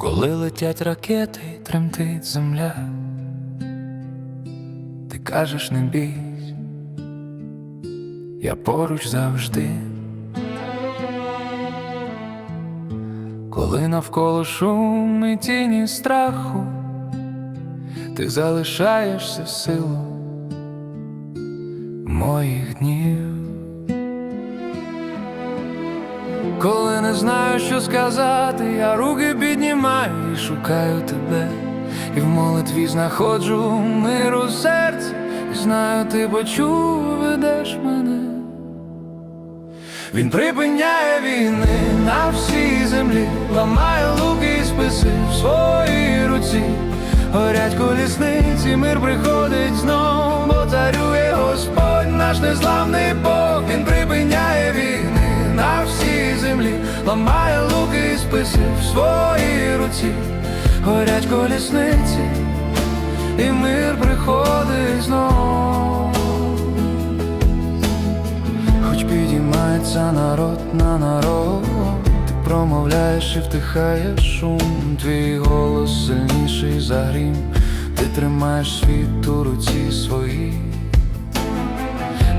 Коли летять ракети, тремтить земля, ти кажеш не бійсь, я поруч завжди. Коли навколо шум і тіні страху, ти залишаєшся силу моїх днів. Коли не знаю, що сказати, я руки піднімаю і шукаю тебе, і в молитві знаходжу мир у серці, і знаю, ти почув, ведеш мене. Він припиняє війни на всій землі, ламає луки і списи в своїй руці. Горять колісниці, мир приходить знов, бо царює Господь, наш незламний Бог, ламає луки і списи в своїй руці. Горять колісниці, і мир приходить знов. Хоч підіймається народ на народ, ти промовляєш і втихаєш шум, твій голос сильніший за грім, ти тримаєш світ у руці своїй.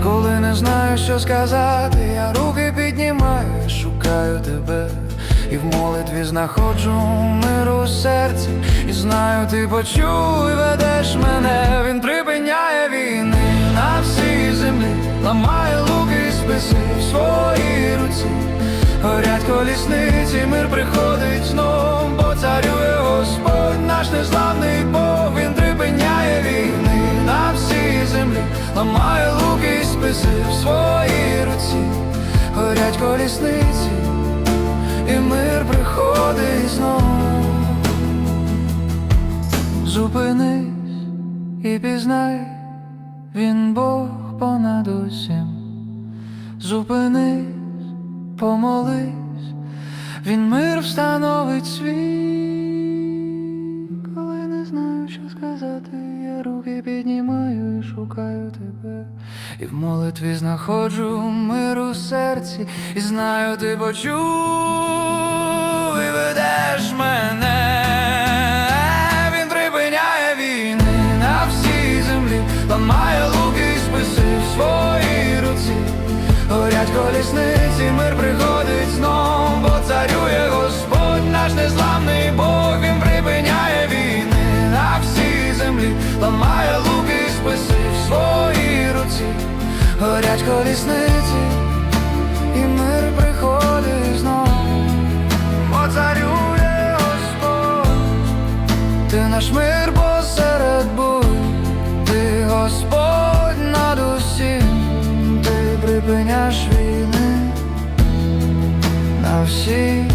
Коли не знаю, що сказати, я руки піднімаю, шукаю тебе, і в молитві знаходжу мир у серці, і знаю, ти почув і ведеш мене, він припиняє війни на всій землі, ламає луки і списи в своїй руці, горять колісниці, мир приходить знов, бо царює Господь, наш незламний Бог, він колісниці, і мир приходить знов. Зупинись і пізнай, він Бог понад усім. Зупинись, помолись, він мир встановить свій. Тебе. І в молитві знаходжу мир у серці, і знаю, ти почув і ведеш мене. Він припиняє війни на всій землі, ламає луки і списи в своїй руці. Горять колісниці, Горять колісниці, і мир приходить знов, бо царює Господь. Ти наш мир посеред бур, ти Господь над усім, ти припиняш війни. На всій